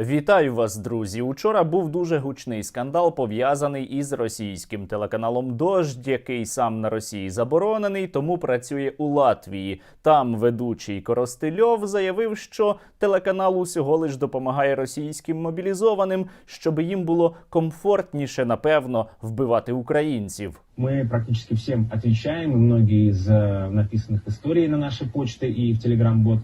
Вітаю вас, друзі. Учора був дуже гучний скандал пов'язаний із російським телеканалом Дождь, який сам на Росії заборонений, тому працює у Латвії. Там ведучий Коростильов заявив, що телеканал усього лиш допомагає російським мобілізованим, щоб їм було комфортніше, напевно, вбивати українців. Мы практически всем отвечаем, и многие из э, написанных историй на нашей почте и в Telegram-бот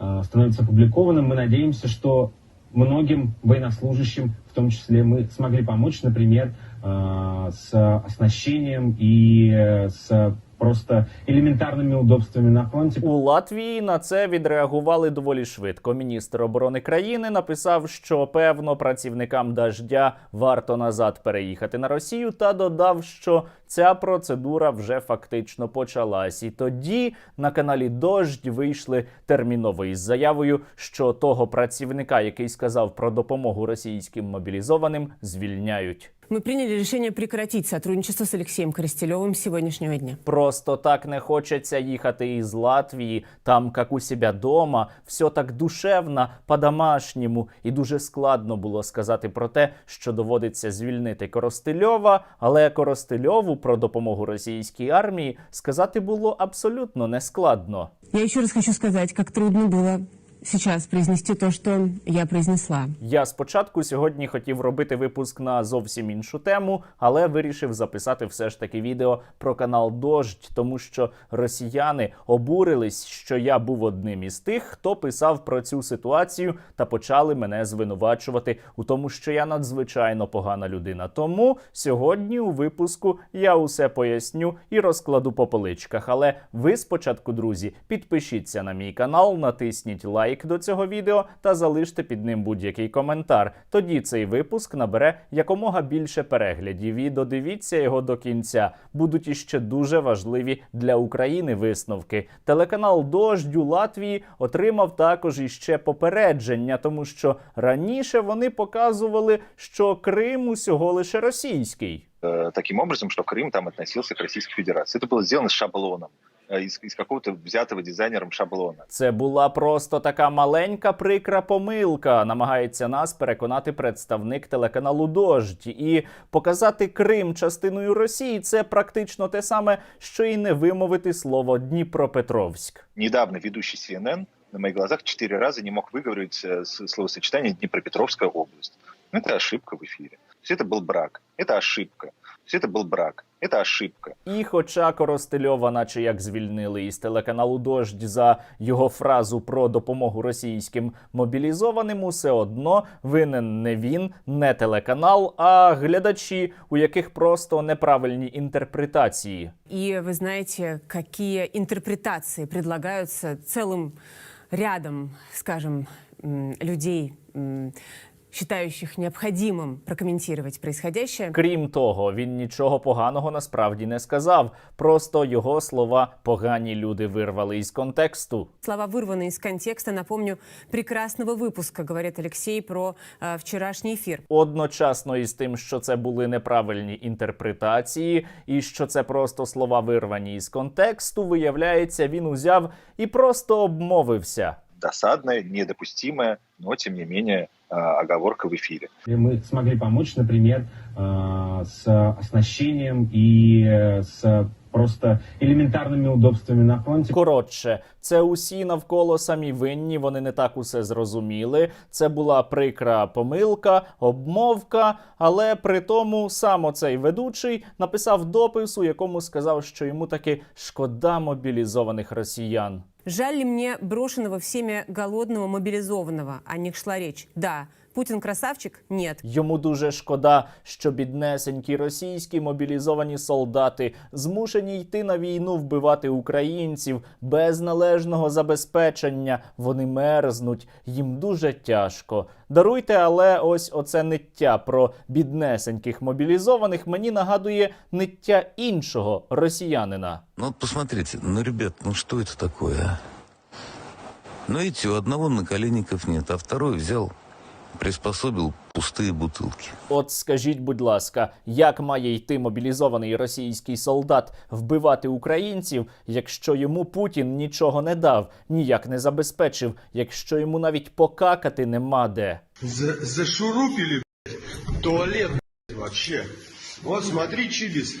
э, становятся опубликованным. Мы надеемся, что многим военнослужащим, в том числе, мы смогли помочь, например, э, с оснащением и э, с просто элементарными удобствами на фронте. У Латвії на це відреагували доволі швидко. Міністр оборони країни написав, що певно працівникам дождя варто назад переїхати на Росію, та додав, що ця процедура вже фактично почалась. І тоді на каналі Дождь вийшли терміново із заявою, що того працівника, який сказав про допомогу російським мобілізованим, звільняють Мы приняли решение прекратить сотрудничество с Алексеем Коростелевым с сегодняшнего дня. Просто так не хочеться їхати із Латвії, там як у себе дома, все так душевно, по-домашньому, і дуже складно було сказати про те, що доводиться звільнити Коростильова, але Коростильову про допомогу російській армії сказати було абсолютно нескладно. Я еще раз хочу сказать, как трудно было сейчас произнести то, что я произнесла. Я спочатку сьогодні хотів робити випуск на зовсім іншу тему, але вирішив записати все ж таки відео про канал Дождь, тому що росіяни обурились, що я був одним із тих, хто писав про цю ситуацію, та почали мене звинувачувати у тому, що я надзвичайно погана людина. Тому сьогодні у випуску я усе поясню і розкладу по поличках. Але ви спочатку, друзі, підпишіться на мій канал, натисніть лайк до цього відео та залиште під ним будь-який коментар. Тоді цей випуск набере якомога більше переглядів. І додивіться його до кінця. Будуть іще дуже важливі для України висновки. Телеканал Дождь у Латвії отримав також іще попередження, тому що раніше вони показували, що Крим усього лише російський. э, таким образом, что Крым там относился к Российской Федерации. Это было сделано с шаблоном, э, из, из какого-то взятого дизайнером шаблона. Це була просто така маленька прикра помилка. Намагається нас переконати представник телеканалу Дождь. І показати Крим частиною Росії це практично те саме, що і не вимовити слово Дніпропетровськ. Недавно ведущий CNN на моих глазах четыре раза не мог выговорить э, с- словосочетание Днепропетровская область. Ну, Это ошибка в эфире. То есть это был брак. Это ошибка. То есть это был брак. Это ошибка. І хоча Коростельова, наче як звільнили із телеканалу Дождь за його фразу про допомогу російським мобілізованим, усе одно винен не він, не телеканал, а глядачі, у яких просто неправильні інтерпретації. И вы знаете, какие интерпретации предлагаются целым рядом, скажем, м, людей, м, считающих необходимым прокомментировать происходящее. Крім того, він нічого поганого насправді не сказав. Просто його слова погані люди вирвали із контексту. Слова вырваны из контекста, напомню, прекрасного выпуска, говорит Алексей про э, вчерашний эфир. Одночасно із тим, що це були неправильні інтерпретації, і що це просто слова вирвані із контексту, виявляється, він узяв і просто обмовився. Досадная, недопустимая, но тем не менее э, оговорка в эфире. И мы смогли помочь, например, э, с оснащением и э, с просто элементарными удобствами на фронте. Коротше, це усі навколо самі винні. Вони не так усе зрозуміли. Це була прикра помилка, обмовка. Але при тому сам оцей ведучий написав допис, у якому сказав, що йому таки шкода мобілізованих росіян. Жаль ли мне брошенного всеми голодного мобилизованного? О них шла речь. Да. Путин красавчик? Нет. Йому дуже шкода, що біднесенькі російські мобілізовані солдати змушені йти на війну вбивати українців без належного забезпечення. Вони мерзнуть, їм дуже тяжко. Даруйте, але ось оце ниття про біднесеньких мобілізованих мені нагадує ниття іншого росіянина. Ну посмотрите, ну, ребят, ну что это такое. Ну, видите, у одного наколенников нет, а второй взял приспособил пустые бутылки. От скажіть, будь ласка, як має йти мобілізований російський солдат вбивати українців, якщо йому Путін нічого не дав, ніяк не забезпечив, якщо йому навіть покакати нема де? За, зашурупили, туалет, блядь, вообще. Вот смотри, Чибис,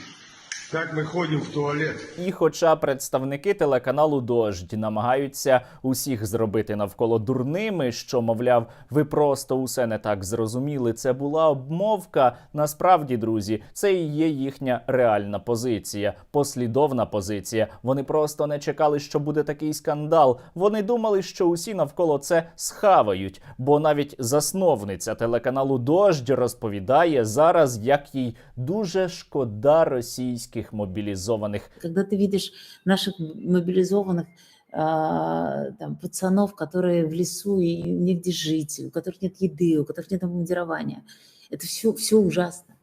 как мы ходим в туалет. І хоча представники телеканалу Дождь намагаються усіх зробити навколо дурними, що мовляв, ви просто усе не так зрозуміли, це була обмовка. Насправді, друзі, це і є їхня реальна позиція, послідовна позиція. Вони просто не чекали, що буде такий скандал. Вони думали, що усі навколо це схавають. Бо навіть засновниця телеканалу Дождь розповідає зараз, як їй дуже шкода російських мобілізованих Когда ты видишь наших мобилизованных а, там, пацанов, которые в лесу и негде жить, у которых нет еды, у которых нет обмундирования, это все, все ужасно.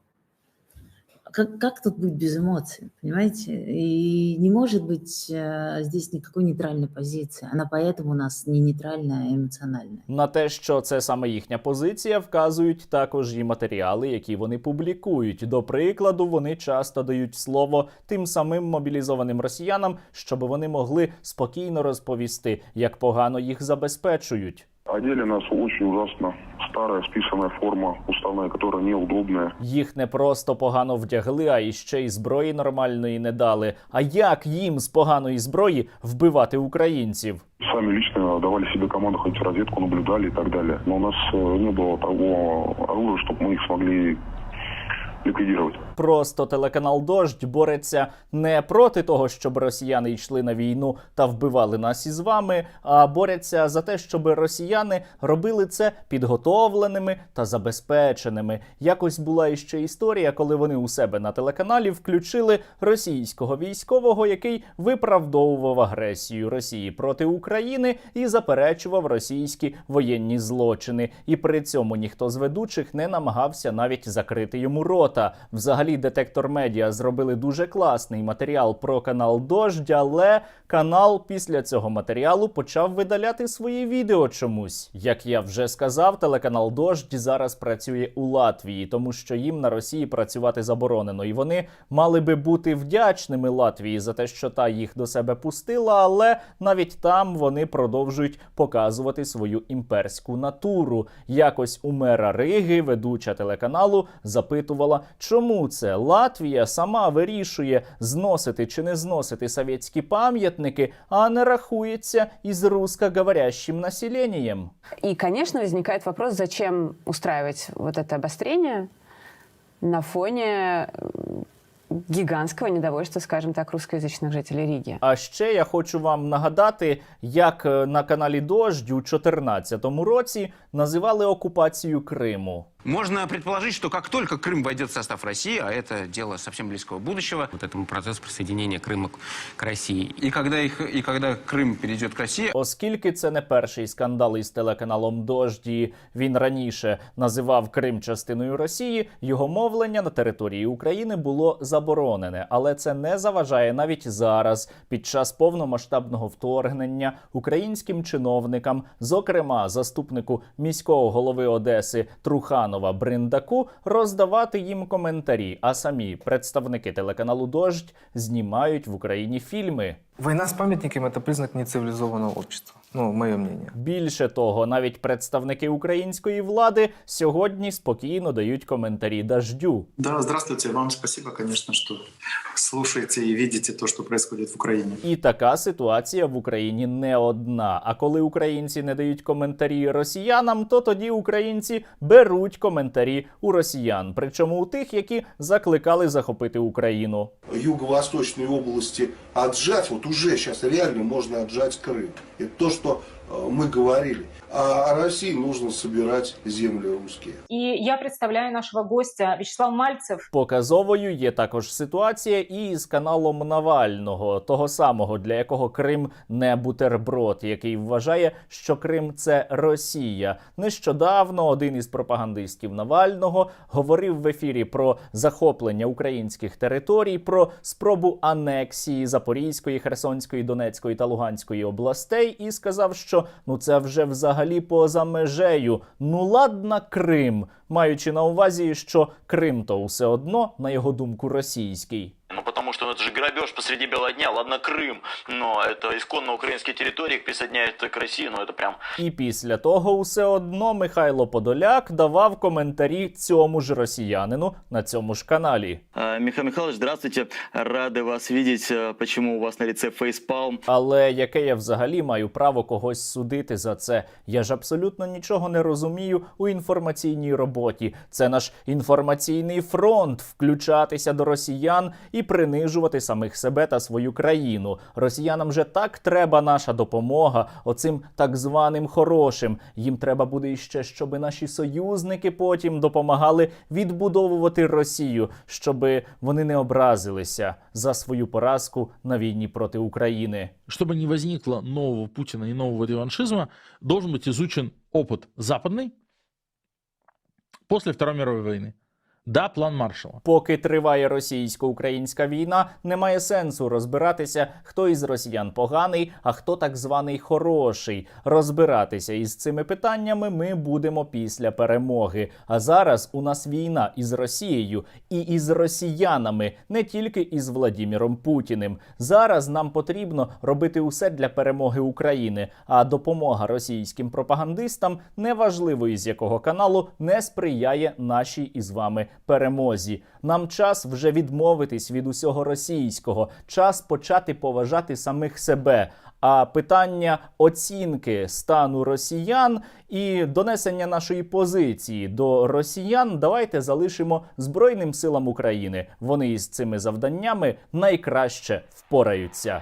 Как, как тут быть без эмоций, понимаете? И не может быть э, здесь никакой нейтральной позиции. Она поэтому у нас не нейтральная, а эмоциональная. На те, що це саме їхня позиція, вказують також і матеріали, які вони публікують. До прикладу, вони часто дають слово тим самим мобілізованим росіянам, щоб вони могли спокійно розповісти, як погано їх забезпечують. Одели нас очень ужасно. Старая списанная форма уставная, которая неудобная. Їх не просто погано вдягли, а іще й зброї нормальної не дали. А як їм з поганої зброї вбивати українців? Сами лично давали себе команду ходить в разведку, наблюдали и так далее. Но у нас э, не было того оружия, чтобы мы их смогли ликвидировать. Просто телеканал Дождь бореться не проти того, щоб росіяни йшли на війну та вбивали нас із вами, а борються за те, щоб росіяни робили це підготовленими та забезпеченими. Якось була іще історія, коли вони у себе на телеканалі включили російського військового, який виправдовував агресію Росії проти України і заперечував російські воєнні злочини. І при цьому ніхто з ведучих не намагався навіть закрити йому рота. Взагалі, детектор медіа зробили дуже класний матеріал про канал Дождь, але канал після цього матеріалу почав видаляти свої відео чомусь. Як я вже сказав, телеканал Дождь зараз працює у Латвії, тому що їм на Росії працювати заборонено, і вони мали би бути вдячними Латвії за те, що та їх до себе пустила, але навіть там вони продовжують показувати свою імперську натуру. Якось у мера Риги, ведуча телеканалу, запитувала, чому це Латвія сама вирішує зносити чи не зносити совєтські пам'ятники, а не рахується із русскоговорящим населенням. И, конечно, возникает вопрос, зачем устраивать вот это обострение на фоне э, гигантского недовольства, скажем так, русскоязычных жителей Риги. А ще я хочу вам нагадати, як е, на каналі Дождь у 2014 році називали окупацію Криму. Можно предположить, что как только Крым войдет в состав России, а это дело совсем близкого будущего, вот этому процессу присоединения Крыма к- к России, и когда, их, и когда Крым перейдет к России, Оскільки це не перший скандал із телеканалом Дождь, і він раніше називав Крим частиною Росії, його мовлення на території України було заборонене, але це не заважає навіть зараз, під час повномасштабного вторгнення українським чиновникам, зокрема заступнику міського голови Одеси Труханова Бриндаку, роздавати їм коментарі. А самі представники телеканалу Дождь знімають в Україні фільми. Война с памятниками – это признак нецивилизованного общества. Ну, мое мнение. Більше того, навіть представники української влади сьогодні спокійно дають коментарі дождю. Да, здравствуйте. Вам спасибо, конечно, что слушаете и видите то, что происходит в Украине. І така ситуація в Україні не одна. А коли українці не дають коментарі росіянам, то тоді українці беруть коментарі у росіян, причому у тих, які закликали захопити Україну. Юго-восточные области отжать, вот уже сейчас реально можно отжать Крым. Это то, что мы говорили. А России нужно собирать земли русские. И я представляю нашего гостя Вячеслав Мальцев. Показовою є також ситуація і з каналом Навального, того самого, для якого Крим не бутерброд, який вважає, що Крим це Росія. Нещодавно один із пропагандистів Навального говорив в ефірі про захоплення українських територій, про спробу анексії Запорізької, Херсонської, Донецької та Луганської областей, і сказав, що що ну це вже взагалі поза межею. Ну ладна Крим, маючи на увазі, що Крим то все одно, на його думку, російський. Ну, потому что ну, это же грабеж посреди бела дня. Ладно, Крым, но это исконно украинские территории, их присоединяют к России, ну это прям... І після того все одно Михайло Подоляк давав коментарі цьому ж росіянину на цьому ж каналі. А, Михаил Михайлович, здравствуйте. Рады вас видеть. А, Почему у вас на лице фейспалм? Але яке я взагалі маю право когось судити за це? Я ж абсолютно нічого не розумію у інформаційній роботі. Це наш інформаційний фронт включатися до росіян і принижувати самих себе та свою країну. Росіянам же так треба наша допомога, оцим так званим хорошим. Їм треба буде іще, щоб наші союзники потім допомагали відбудовувати Росію, щоб вони не образилися за свою поразку на війні проти України. Чтобы не возникло нового Путина и нового реваншизма, должен быть изучен опыт западный после Второй мировой войны. Да, план Маршалла. Поки триває російсько-українська війна, немає сенсу розбиратися, хто із росіян поганий, а хто так званий хороший. Розбиратися із цими питаннями ми будемо після перемоги. А зараз у нас війна із Росією і із росіянами, не тільки із Владіміром Путіним. Зараз нам потрібно робити усе для перемоги України. А допомога російським пропагандистам, неважливо із якого каналу, не сприяє нашій із вами перемозі. Нам час вже відмовитись від усього російського, час почати поважати самих себе. А питання оцінки стану росіян і донесення нашої позиції до росіян давайте залишимо Збройним силам України. Вони із цими завданнями найкраще впораються.